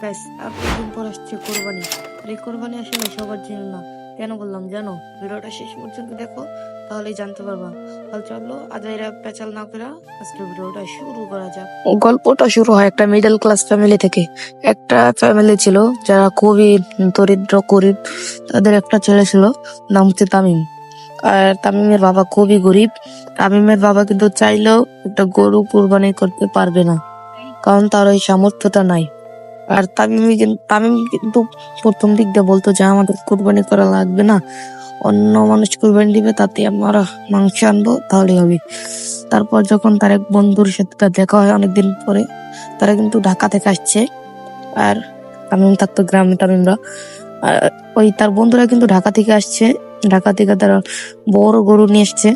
ব্যাস আর কদিন পর আসছে কোরবানি। আর এই কোরবানি আসলে সবার জন্য না। কেন বললাম জানো? ভিডিওটা শেষ পর্যন্ত দেখো, তাহলেই জানতে পারবা। তাহলে চলো আজ এরা পেঁচাল না করে আজকে ভিডিওটা শুরু করা যাক। গল্পটা শুরু হয় একটা মিডল ক্লাস ফ্যামিলি থেকে। একটা ফ্যামিলি ছিল যারা খুবই দরিদ্র, গরিব। তাদের একটা ছেলে ছিল, নাম হচ্ছে তামিম। আর তামিমের বাবা খুবই গরিব। তামিমের বাবা কিন্তু চাইলেও একটা গরু কুরবানি করতে পারবে না। কারণ তার ওই সামর্থ্যটা নাই। আর তামিম তামিম কিন্তু প্রথম দিক দিয়ে বলতো যে আমাদের কুরবানি করা লাগবে না। অন্য মানুষ কুরবানি দিবে তাতে আমরা মাংস আনব তাহলে হবে। তারপর যখন তার এক বন্ধুর সাথে তার দেখা হয় অনেকদিন পরে, তারা কিন্তু ঢাকা থেকে আসছে। আর তামিম থাকতো গ্রামে তামিমরা। আর ওই তার বন্ধুরা কিন্তু ঢাকা থেকে আসছে। ঢাকা থেকে তারা বড় গরু নিয়ে এসছে।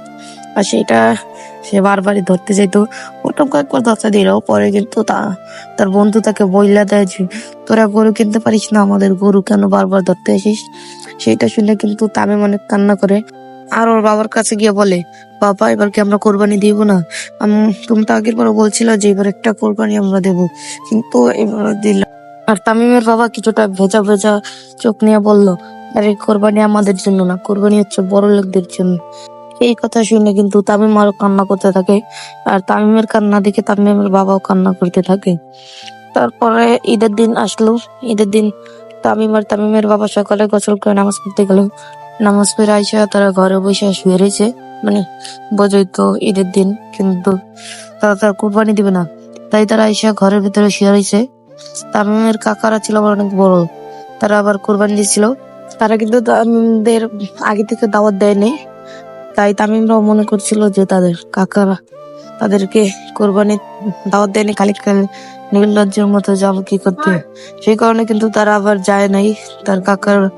আর সেটা সে বারবারই ধরতে যাইতো প্রথম কয়েকবার ধরতে দিল, পরে কিন্তু তা, তার বন্ধু তাকে বইলা দেয় যে, তোরা গরু কিনতে পারিস না, আমাদের গরু কেন বারবার ধরতে আসিস? সেটা শুনে কিন্তু তামিম অনেক কান্না করে। আর ওর বাবার কাছে গিয়ে বলে, বাবা, এবার কি আমরা কোরবানি দিব না? আম- তুমি তো আগের বলছিল যে, এবার একটা কোরবানি আমরা দেব। কিন্তু এবার দিল আর তামিমের বাবা কিছুটা ভেজা ভেজা চোখ নিয়ে বলল, আরে, কোরবানি আমাদের জন্য না, কোরবানি হচ্ছে বড় লোকদের জন্য। এই কথা শুনে কিন্তু তামিম আরও কান্না করতে থাকে আর তামিমের কান্না দেখে তামিমের বাবাও কান্না করতে থাকে। তারপরে ঈদের দিন আসলো। ঈদের দিন তামিম আর তামিমের বাবা সকালে গোসল করে নামাজ পড়তে গেল। নামাজ পড়ে আইসা তারা ঘরে বসে শুয়ে রয়েছে মানে বোঝই তো ঈদের দিন, কিন্তু তারা তার কুরবানি দিবে না। তাই তারা আইসা ঘরের ভিতরে শুয়ে রয়েছে। তামিমের কাকারা ছিল অনেক বড়। তারা আবার কোরবানি দিয়েছিল। তারা কিন্তু তামিমদের আগে থেকে দাওয়াত দেয়নি। তাই তামিমরাও মনে করছিল যে তাদের কাকারা তাদেরকে কোরবানি দাওয়াত দেয়নি। খালি খালি নির্লজ্জের মতো যাব কি করতে। সেই কারণে কিন্তু তারা আবার যায় নাই। তার কাকার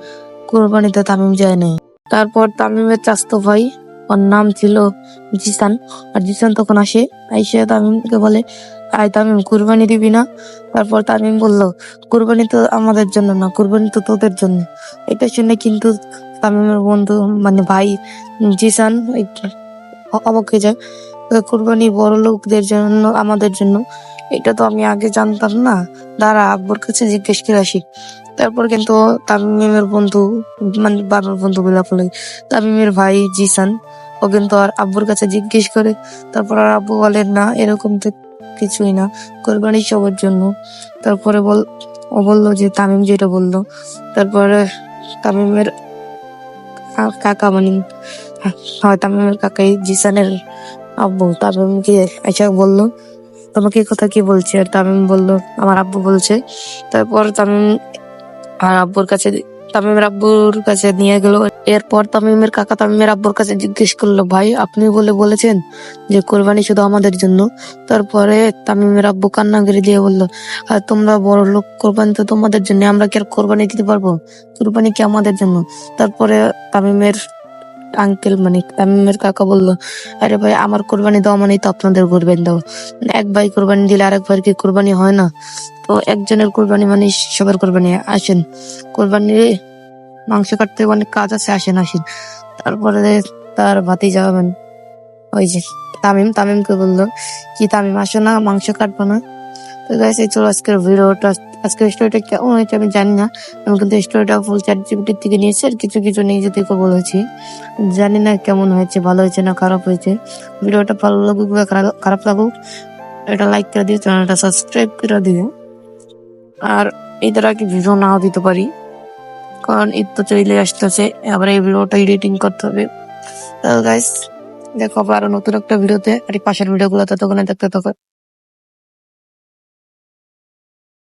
কোরবানিতে তামিম যায় নাই। তারপর তামিমের চাস্তো ভাই, ওর নাম ছিল জিসান। আর জিসান তখন আসে। আইসে তামিমকে বলে আয় তামিম, কুরবানি দিবি না? তারপর তামিম বলল, কুরবানি তো আমাদের জন্য না, কুরবানি তো তোদের জন্য। এটা শুনে কিন্তু তামিমের বন্ধু মানে ভাই জিসান অবাক হয়ে যায়। কুরবানি বড় লোকদের জন্য, আমাদের জন্য। এটা তো আমি আগে জানতাম না। দাঁড়া, আব্বুর কাছে জিজ্ঞেস করে আসি। তারপর কিন্তু তামিমের বন্ধু মানে বাবার বন্ধু বলে তামিমের ভাই জিসান, ও কিন্তু আর আব্বুর কাছে জিজ্ঞেস করে। তারপর আর আব্বু বলেন না, এরকম কিছুই না। কোরবানি সবার জন্য। তারপরে বল, ও বলল যে তামিম যেটা বলল। তারপরে তামিমের কাকা মানে হয়, তামিমের কাকাই জিসানের আব্বু। তামিমকে এসে বলল, তোমাকে কথা কি বলছে? আর তামিম বলল, আমার আব্বু বলছে। তারপর তামিম আর আব্বুর কাছে তামিমের আব্বুর কাছে নিয়ে গেল। এরপর তামিমের কাকা তামিমের আব্বুর কাছে জিজ্ঞেস করল, ভাই, আপনি বলে বলেছেন যে কোরবানি শুধু আমাদের জন্য? তারপরে তামিমের আব্বু কান্নাগিরি দিয়ে বলল, আর তোমরা বড় লোক, কোরবানি তো তোমাদের জন্য, আমরা কি আর কোরবানি দিতে পারব? কোরবানি কি আমাদের জন্য? তারপরে তামিমের আঙ্কেল মানে তামিমের কাকা বলল, আরে ভাই, আমার কোরবানি দেওয়া মানে তো আপনাদের কোরবানি দেওয়া এক ভাই কোরবানি দিলে আরেক ভাইয়ের কি কোরবানি হয় না? তো একজনের কোরবানি মানে সবার কোরবানি, আসেন। কোরবানি মাংস কাটতে অনেক কাজ আছে, আসেন আসেন। তারপরে তার ভাতি যাবেন ওই যে তামিম, তামিমকে বলল, কি তামিম, আসো না, মাংস কাটবো না। তো গাইস চলো আজকের ভিডিওটা। আজকের স্টোরিটা কেমন হয়েছে আমি জানি না। আমি কিন্তু স্টোরিটা ফুল চ্যাট জিপিটির থেকে নিয়েছি আর কিছু কিছু নিজে থেকে বলেছি। জানি না কেমন হয়েছে, ভালো হয়েছে না খারাপ হয়েছে। ভিডিওটা ভালো লাগুক বা খারাপ- লাগুক, এটা লাইক করে দিও, চ্যানেলটা সাবস্ক্রাইব করে দিও। আর এই দ্বারা কি ভিডিও নাও দিতে পারি, কারণ ঈদ তো চলে আসতেছে, আবার এই ভিডিওটা এডিটিং করতে হবে। গাইস দেখো আবার নতুন একটা ভিডিওতে আর পাশের ভিডিওগুলো ততক্ষণে দেখতে থাকো।